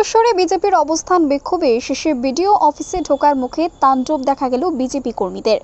ময়ূরেশ্বরে বিজেপির অবস্থান বিক্ষোভে শেষে বিডিও অফিসে ঢোকার মুখে তাণ্ডব দেখা গেল বিজেপি কর্মীদের।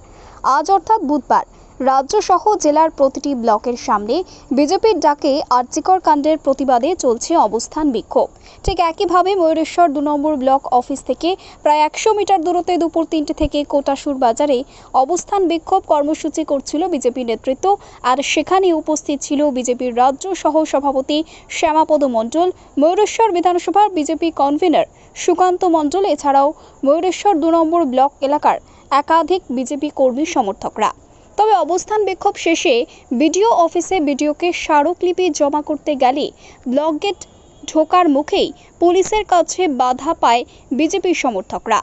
আজ অর্থাৎ বুধবার রাজ্য সহ জেলার প্রতিটি ব্লকের সামনে বিজেপির ডাকে আর্যিকর কাণ্ডের প্রতিবাদে চলছে অবস্থান বিক্ষোভ। ঠিক একইভাবে ময়ূরেশ্বর দু নম্বর ব্লক অফিস থেকে প্রায় একশো মিটার দূরত্বে দুপুর তিনটে থেকে কোটাসুর বাজারে অবস্থান বিক্ষোভ কর্মসূচি করছিল বিজেপি নেতৃত্ব আর সেখানে উপস্থিত ছিল বিজেপির রাজ্য সহ সভাপতি শ্যামাপদ মণ্ডল, ময়ূরেশ্বর বিধানসভার বিজেপি কনভেনর সুকান্ত মণ্ডল, এছাড়াও ময়ূরেশ্বর দু নম্বর ব্লক এলাকার একাধিক বিজেপি কর্মী সমর্থকরা। তবে অবস্থান বিক্ষোভ শেষে বিডিও অফিসে বিডিওকে স্মারকলিপি জমা করতে গেলে ব্লক গেট ঢোকার মুখেই পুলিশের কাছে বাধা পায় বিজেপি সমর্থকরা।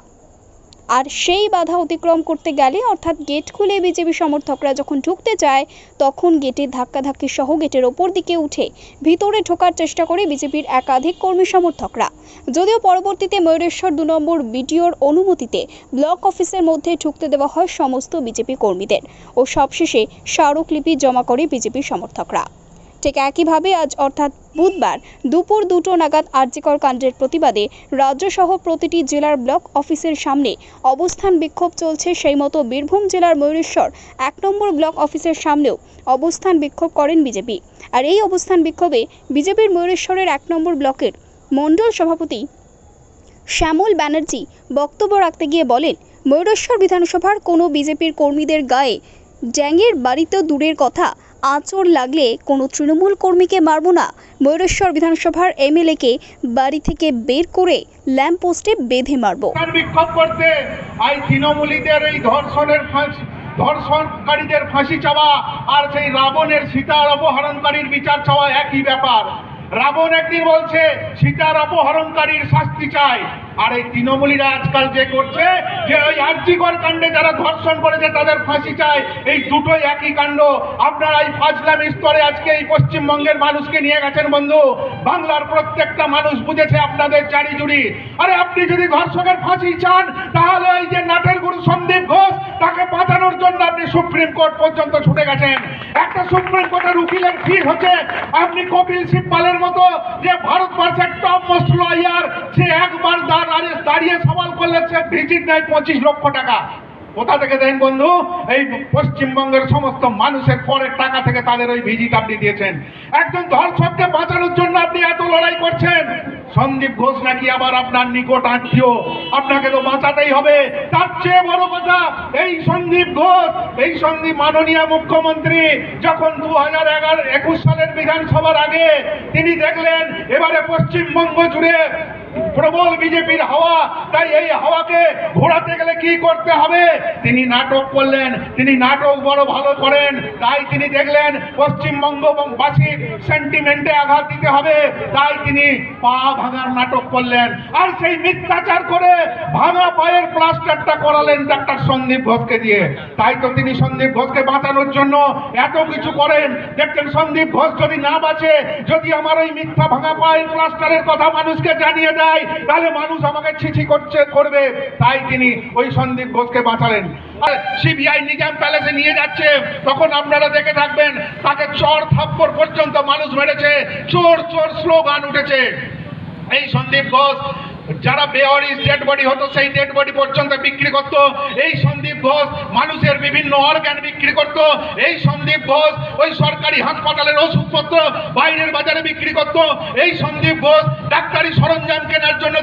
আর সেই বাধা অতিক্রম করতে গেলে অর্থাৎ গেট খুলে বিজেপি সমর্থকরা যখন ঢুকতে যায়, তখন গেটের ধাক্কাধাক্কি সহ গেটের ওপর দিকে উঠে ভিতরে ঢোকার চেষ্টা করে বিজেপির একাধিক কর্মী সমর্থকরা। যদিও পরবর্তীতে ময়ূরেশ্বর দু নম্বর বিডিওর অনুমতিতে ব্লক অফিসের মধ্যে ঢুকতে দেওয়া হয় সমস্ত বিজেপি কর্মীদের ও সবশেষে স্মারকলিপি জমা করে বিজেপি সমর্থকরা। ঠিক একইভাবে আজ অর্থাৎ বুধবার দুপুর দুটো নাগাদ আর্যিকর কাণ্ডের প্রতিবাদে রাজ্যসহ প্রতিটি জেলার ব্লক অফিসের সামনে অবস্থান বিক্ষোভ চলছে। সেই মতো বীরভূম জেলার ময়ূরেশ্বর এক নম্বর ব্লক অফিসের সামনেও অবস্থান বিক্ষোভ করেন বিজেপি। আর এই অবস্থান বিক্ষোভে বিজেপির ময়ূরেশ্বরের এক নম্বর ব্লকের মণ্ডল সভাপতি শ্যামল ব্যানার্জি বক্তব্য রাখতে গিয়ে বলেন, ময়ূরেশ্বর বিধানসভার কোনো বিজেপির কর্মীদের গায়ে ড্যাঙের বাড়িতে দূরের কথা আঁচড় লাগলে কোনো তৃণমূল কর্মীকে মারব না। ময়ূরেশ্বর বিধানসভার এমএলএকে বাড়ি থেকে বের করে ল্যাম্পপোস্টে বেঁধে মারব। বিক্ষোভ করতে এই তৃণমূলীদের এই ধর্ষণের ধর্ষণকারীদের ফাঁসি চাওয়া আর সেই রাবণের সীতার অপহরণকারীর বিচার চাওয়া একই ব্যাপার। রাবণ একদিন বলছে, সীতার অপহরণকারীর শাস্তি চাই। আর এই তৃণমূলীরা আজকাল যে করছে, যে ওই আর্যিকর কাণ্ডে যারা ধর্ষণ করেছে, তাদের ফাঁসি চায়। এই দুটোই একই কাণ্ড। আপনারা এই ফাজলামি স্তরে আজকে এই পশ্চিমবঙ্গের মানুষকে নিয়ে গেছেন, বন্ধু। বাংলার প্রত্যেকটা মানুষ বুঝেছে আপনাদের চারি জুড়ি আরে আপনি যদি ধর্ষকের ফাঁসি চান, তাহলে ওই যে নাটের গুরু সন্দীপ ঘোষ জন্য আপনি সুপ্রিম কোর্ট পর্যন্ত ছুটে গেছেন। একটা সুপ্রিম কোর্টের উকিলের ফিস হচ্ছে আপনি কপিল সিব্বালের মতো যে ভারতবর্ষের টপ মোস্ট লয়ার সে একবার দাঁড়িয়ে সওয়াল করলে সে ভিজিট নেয় পঁচিশ লক্ষ টাকা। কোথা থেকে দেন বন্ধু? এই পশ্চিমবঙ্গের সমস্ত মানুষের পরের টাকা থেকে তাদের ওই ভিজিট আপনি দিয়েছেন। একজন ধর্ষককে বাঁচানোর জন্য আপনি এত লড়াই করছেন। সন্দীপ ঘোষ নাকি আবার আপনার নিকট আত্মীয়? আপনাকে তো বাঁচাতেই হবে। তার চেয়ে বড় কথা, এই সন্দীপ ঘোষ, এই সন্দীপ মাননীয় মুখ্যমন্ত্রী, যখন দু হাজার এগারো, একুশ সালের বিধানসভার আগে তিনি দেখলেন, এবারে পশ্চিমবঙ্গ জুড়ে প্রবল বিজেপির হাওয়া, তাই এই হাওয়াকে ঘোরাতে গেলে কি করতে হবে? তিনি নাটক করলেন, তিনি নাটক বড় ভালো করেন, তাই তিনি দেখলেন পশ্চিমবঙ্গবাসীর সেন্টিমেন্টে আঘাত দিতে হবে, তাই তিনি পা ভাঙার নাটক করলেন। আর সেই মিথ্যাচার করে ভাঙা পায়ের প্লাস্টারটা করালেন ডাক্তার সন্দীপ ঘোষকে দিয়ে। তাই তো তিনি সন্দীপ ঘোষকে বাঁচানোর জন্য এত কিছু করেন। দেখছেন, সন্দীপ ঘোষ যদি না বাঁচে, যদি আমার ওই মিথ্যা ভাঙা পায়ের প্লাস্টারের কথা মানুষকে জানিয়ে দেয় তাহলে মানুষ আমাকে ছিছি করছে, করবে। তাই তিনি ওই সন্দীপ ঘোষকে বাঁচালেন। আর সিবিআই নিজাম প্যালেসে নিয়ে যাচ্ছে। তখন আপনারা দেখে থাকবেন, তাকে চর থাপ্পড় পর্যন্ত মানুষ মেরেছে। চোর চোর স্লোগান উঠেছে। এই সন্দীপ ঘোষ, যারা বেওয়ারিস ডেড বডি হতো, সেই ডেড বডি পর্যন্ত বিক্রি করত। এই সন্দীপ ঘোষ মানুষের বিভিন্ন অর্গান বিক্রি করত। এই সন্দীপ ঘোষ ওই সরকারি হাসপাতালের ওষুধপত্র বাইরের বাজারে বিক্রি করত। এই সন্দীপ ঘোষ ডাক্তারি সরঞ্জাম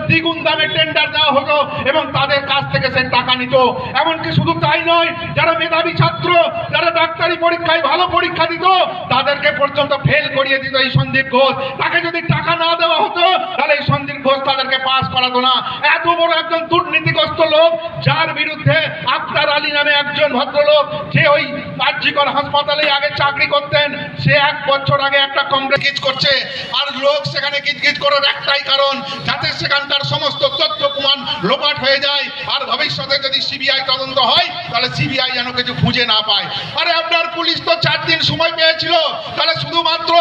দ্বিগুণ দামে টেন্ডার দেওয়া হতো এবং তাদের কাছ থেকে সে টাকা নিত। এমনকি শুধু তাই নয়, যারা মেধাবী ছাত্র, যারা ডাক্তারি পরীক্ষায় ভালো পরীক্ষা দিত, তাদেরকে পর্যন্ত ফেল করিয়ে দিত এই সন্দীপ ঘোষ। তাকে যদি টাকা না দেওয়া হতো, তাহলে এই সন্দীপ ঘোষ তাদেরকে পাস করাতো না। এত বড় একজন দুর্নীতিগ্রস্ত লোক, যার বিরুদ্ধে আক্তার আলী নামে একজন ভদ্রলোক, যে ওই কার্যিকর হাসপাতালে আগে চাকরি করতেন, সে এক বছর আগে একটা কমপ্লেক্স করছে। আর লোক সেখানে কিচকিচ করার একটাই কারণ, যাতে সেখানকার সমস্ত তথ্য প্রমাণ লোপাট হয়ে যায়। আর ভবিষ্যতে যদি সিবিআই তদন্ত হয়, তাহলে সিবিআই যেন কিছু খুঁজে না পায়। আরে আপনার পুলিশ তো চার দিন সময় পেয়েছিল, তাহলে শুধুমাত্র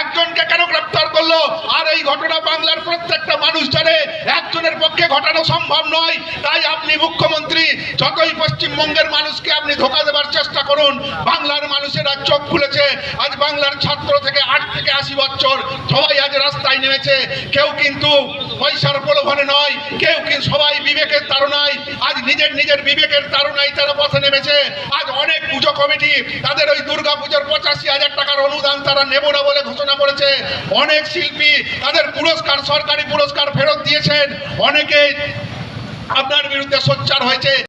একজনকে কেন গ্রেপ্তার করল। আর এই ঘটনা বাংলার প্রত্যেকটা মানুষ জানে, একজনের পক্ষে ঘটানো সম্ভব নয়। তাই আপনি মুখ্যমন্ত্রী, যতই পশ্চিমবঙ্গের মানুষকে আপনি ধোকা দেবার চেষ্টা করুন, বাংলার মানুষেরা চোখ খুলেছে। আজ বাংলার ছাত্র থেকে আট থেকে আশি বছর সবাই আজ রাস্তায় নেমেছে। কেউ কিন্তু পয়সার প্রলোভনে নয়, কেউ কিন্তু সবাই বিবেকের তাড়নায় আজ নিজের নিজের বিবেকের তাড়নায় তারা পথে নেমেছে। আজ অনেক পুজো কমিটি, তাদের ওই দুর্গা পুজোর পঁচাশি হাজার টাকার অনুদান তারা নেব না বলে ঘোষণা করেছে। অনেক শিল্পী তাদের পুরস্কার সরকারি পুরস্কার ফেরত দিয়েছেন। অনেকে আপনার বিরুদ্ধে সোচ্চার হয়েছে।